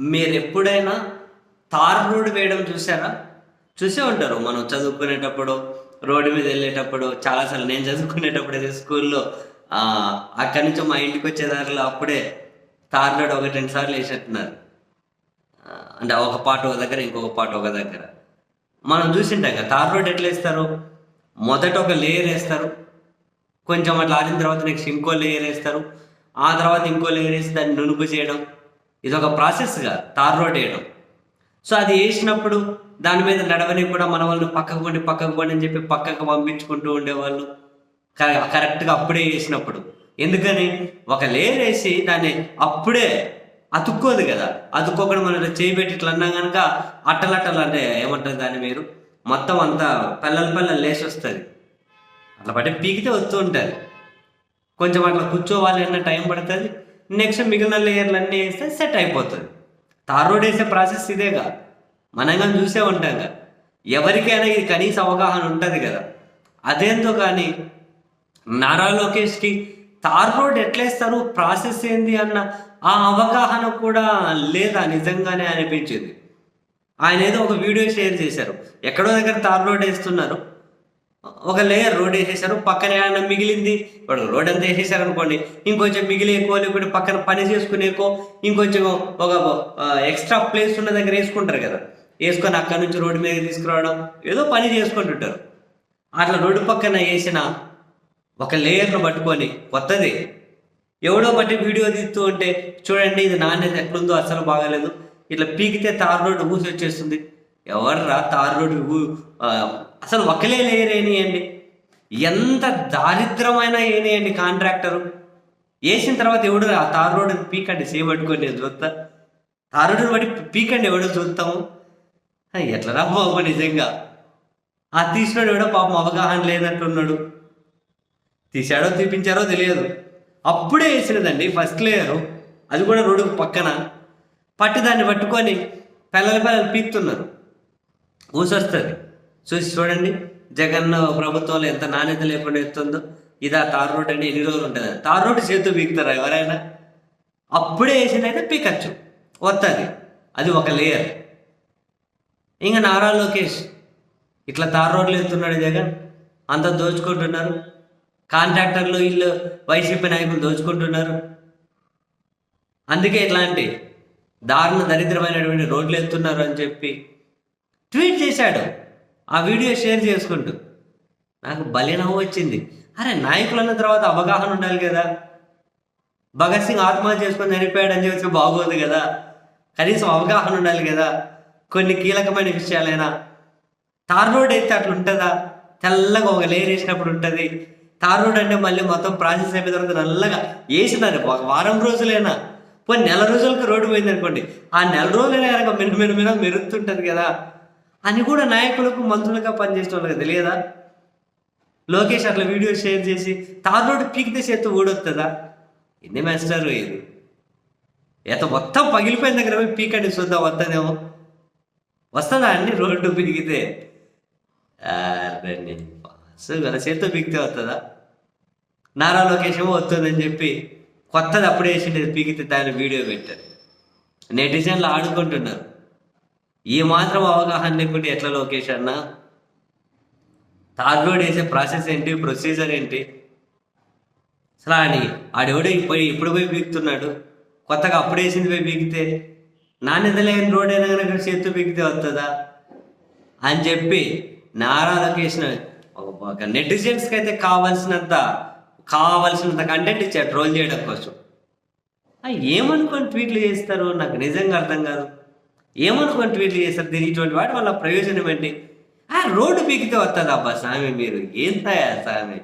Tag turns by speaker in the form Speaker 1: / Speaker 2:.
Speaker 1: మీరు ఎప్పుడైనా tar road వేయడం చూసారా చూసే ఉంటారు. మనం చదువుకునేటప్పుడు రోడ్డు మీద వెళ్ళేటప్పుడు చాలాసార్లు నేను చదువుకునేటప్పుడు అయితే స్కూల్లో అక్కడి నుంచి మా ఇంటికి వచ్చే దారిలో అప్పుడే తార్ రోడ్ ఒకటి రెండు సార్లు వేసేట్టున్నారు అంటే ఒక పాట ఒక దగ్గర ఇంకొక పాట ఒక దగ్గర. మనం చూసింటాం కదా తార్ రోడ్ ఎట్లా వేస్తారు? మొదట ఒక లేయర్ వేస్తారు. కొంచెం అట్లా ఆడిన తర్వాత నెక్స్ట్ ఇంకో లేయర్ వేస్తారు. ఆ తర్వాత ఇంకో లేయర్ వేసి దాన్ని నునుపు చేయడం. ఇది ఒక ప్రాసెస్గా తార్ రోడ్ వేయడం సో అది వేసినప్పుడు దాని మీద నడవని కూడా మన వాళ్ళు పక్కకు పండి పక్కకు పండి అని చెప్పి పక్కకు పంపించుకుంటూ ఉండేవాళ్ళు. కరెక్ట్గా అప్పుడే వేసినప్పుడు. ఎందుకని? ఒక లేయర్ వేసి దాన్ని అప్పుడే అతుక్కోదు కదా. అతుక్కోకుండా మనం ఇలా చేయి పెట్టి ఇట్లా అన్నా కనుక అట్టలట్టలు అంటే ఏమంటారు దాన్ని మీరు? మొత్తం అంతా పిల్లల పిల్లలు లేచి వస్తుంది. అట్లా బట్టి పీకితే వస్తూ ఉంటుంది. కొంచెం అట్లా కూర్చోవాలి అన్న టైం పడుతుంది. నెక్స్ట్ మిగిలిన లేయర్లు అన్నీ వేస్తే సెట్ అయిపోతుంది. తార్ రోడ్ వేసే ప్రాసెస్ ఇదేగా. మనం కానీ చూసే ఉంటాం కదా. ఎవరికైనా ఇది కనీస అవగాహన ఉంటుంది కదా. అదేందో కానీ నారా లోకేష్కి తార్ రోడ్ ఎట్లేస్తారు? ప్రాసెస్ ఏంది అన్న ఆ అవగాహన కూడా లేదా నిజంగానే అనిపించింది. ఆయన ఏదో ఒక వీడియో షేర్ చేశారు. ఎక్కడో దగ్గర తార్ రోడ్ వేస్తున్నారు. ఒక లేయర్ రోడ్ వేసేసారు పక్కన ఏమైనా మిగిలింది? ఇప్పుడు రోడ్ అంతా వేసేసారు అనుకోండి ఇంకొంచెం మిగిలి ఎక్కువ లేకుంటే పక్కన పని చేసుకునేకో ఇంకొంచెం ఒక ఎక్స్ట్రా ప్లేస్ ఉన్న దగ్గర వేసుకుంటారు కదా. వేసుకొని అక్కడి నుంచి రోడ్డు మీద తీసుకురావడం ఏదో పని చేసుకుంటుంటారు. అట్లా రోడ్డు పక్కన వేసిన ఒక లేయర్ను పట్టుకొని కొత్తది. ఎవడో బట్టి వీడియో తీస్తూ ఉంటే చూడండి ఇది నాణ్యత ఎట్లుందో అసలు బాగాలేదు. ఇట్లా పీకితే తార్ రోడ్డు ఊసి వచ్చేస్తుంది ఎవర్రా తార్ రోడ్డు అసలు ఒకలే లేయర్ ఏనియండి ఎంత దారిద్రమైన ఏనియండి కాంట్రాక్టరు? వేసిన తర్వాత ఎవడు ఆ తారు రోడ్డుని పీకండి చేపట్టుకొని నేను చూస్తా. తారు రోడ్డుని బట్టి పీకండి ఎవడో చూస్తాము? ఎట్లా ఎట్లరా బాబు నిజంగా? ఆ తీసినాడు ఎవడో పాపం అవగాహన లేనట్టున్నాడు. తీశాడో తీపించారో తెలియదు. అప్పుడే వేసినదండి ఫస్ట్ లేయరు అది కూడా రోడ్డు పక్కన. పట్టి దాన్ని పట్టుకొని పిల్లల పిల్లలు పీక్తున్నారు. ఊసొస్తుంది. చూసి చూడండి. జగన్ ప్రభుత్వంలో ఎంత నాణ్యత లేకుండా ఎత్తుందో. ఇదా తార్ రోడ్ అంటే ఎన్ని రోజులు ఉంటుంది? తార్ రోడ్డు చేతు పీకుతారా ఎవరైనా? అప్పుడే వేసిందైతే పీకచ్చు. వస్తుంది అది ఒక లేయర్. ఇంకా నారా లోకేష్ ఇట్లా తార్ రోడ్లు ఎత్తున్నాడు జగన్. అంత దోచుకుంటున్నారు. కాంట్రాక్టర్లు వీళ్ళు వైసీపీ నాయకులు దోచుకుంటున్నారు. అందుకే ఇట్లాంటి దారుణ దరిద్రమైనటువంటి రోడ్లు ఎత్తున్నారు అని చెప్పి ట్వీట్ చేశాడు. ఆ వీడియో షేర్ చేసుకుంటూ. నాకు భలే నవ్వు వచ్చింది. అరే నాయకులు అన్న తర్వాత అవగాహన ఉండాలి కదా. భగత్ సింగ్ ఆత్మహత్య చేసుకొని చనిపోయాడు అని చెప్పి బాగోదు కదా. కనీసం అవగాహన ఉండాలి కదా. కొన్ని కీలకమైన విషయాలైనా. తార్ రోడ్ అయితే అట్లా ఉంటుందా? తెల్లగా ఒక లేయర్ వేసినప్పుడు ఉంటుంది. తార్ రోడ్ అంటే మళ్ళీ మొత్తం ప్రాసెస్ అయిపోయిన తర్వాత నల్లగా వేసినారు. ఒక వారం రోజులైనా. పోనీ నెల రోజులకు రోడ్డు పోయింది అనుకోండి ఆ నెల రోజులైనా కనుక మెరుగు మెరుగు మెరుగుతుంటుంది కదా. అని కూడా నాయకులకు మంత్రులుగా పనిచేసిన వాళ్ళకి తెలియదా? లోకేష్ అట్లా వీడియో షేర్ చేసి తార్ రోడ్డు పీకితే చేత్తు ఊడొస్తుందా ఎన్ని మాస్టర్ ఇది ఏత మొత్తం పగిలిపోయిన దగ్గర పోయి పీకండి చూద్దాం వద్దనేమో వస్తుందా అండి రోడ్డు పీకితే? రండి మన చేత్తో పీకితే వస్తుందా నారా లోకేష్ ఏమో వస్తుందని చెప్పి కొత్తది అప్పుడే వేసిండేది పీకితే దాని వీడియో పెట్టారు. నెటిజన్లు ఆడుకుంటున్నారు. ఈ మాత్రం అవగాహన లేకుంటే ఎట్లా లోకేష్ అన్న? తార్ రోడ్ వేసే ప్రాసెస్ ఏంటి? ప్రొసీజర్ ఏంటి? అసలు ఆడి ఆడెవడో పోయి ఇప్పుడు పోయి బీగుతున్నాడు కొత్తగా అప్పుడు వేసింది పోయి బీగితే నాణ్యత లేని రోడ్ అయినా కనుక చేతు బీగితే వస్తుందా అని చెప్పి నారా లొకేషన్ ఒక నెటిజన్స్కి అయితే కావాల్సినంత కావాల్సినంత కంటెంట్ ఇచ్చారు ట్రోల్ చేయడం కోసం. ఏమనుకొని ట్వీట్లు చేస్తారు నాకు నిజంగా అర్థం కాదు. ఏమనుకొని ట్వీట్లు చేస్తారు? దీని ఇటువంటి వాటి వల్ల ప్రయోజనం ఏంటి? ఆ రోడ్డు పీకితే వస్తుంది అబ్బా స్వామి మీరు. ఏంటయా స్వామి?